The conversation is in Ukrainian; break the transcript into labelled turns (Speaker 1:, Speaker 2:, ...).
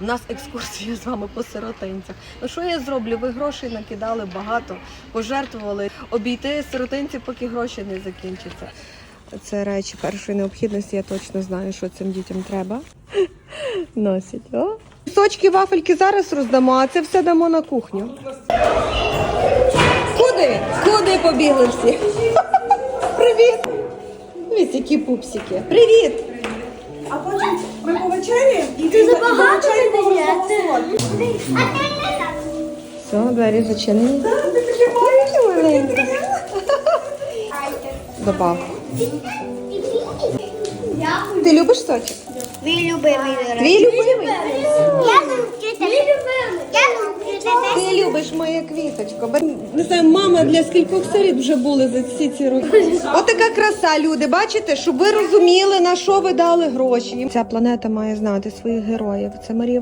Speaker 1: У нас екскурсія з вами по сиротинцях. Ну що я зроблю? Ви грошей накидали багато, пожертвували обійти сиротинців, поки гроші не закінчаться. Це речі першої необхідності. Я точно знаю, що цим дітям треба. Носять. О. Сочки, вафельки зараз роздамо, а це все дамо на кухню. Куди? Куди побігли всі? Привіт! Ось які пупсики. Привіт!
Speaker 2: А потім ми повечеряємо і
Speaker 3: Ти забагато не даєте.
Speaker 1: Все, двері зачинені.
Speaker 2: Так, ти такі маленькі.
Speaker 1: Добав. Ти любиш сочок?
Speaker 3: Твій любимий
Speaker 1: Твій любимий?
Speaker 3: Я
Speaker 1: Ти любиш моє квіточко. Бо, Не знаю, мама для скількох сиріт вже були за всі ці роки. Отака така краса, люди. Бачите, щоб ви розуміли, на що ви дали гроші. Ця планета має знати своїх героїв. Це Марія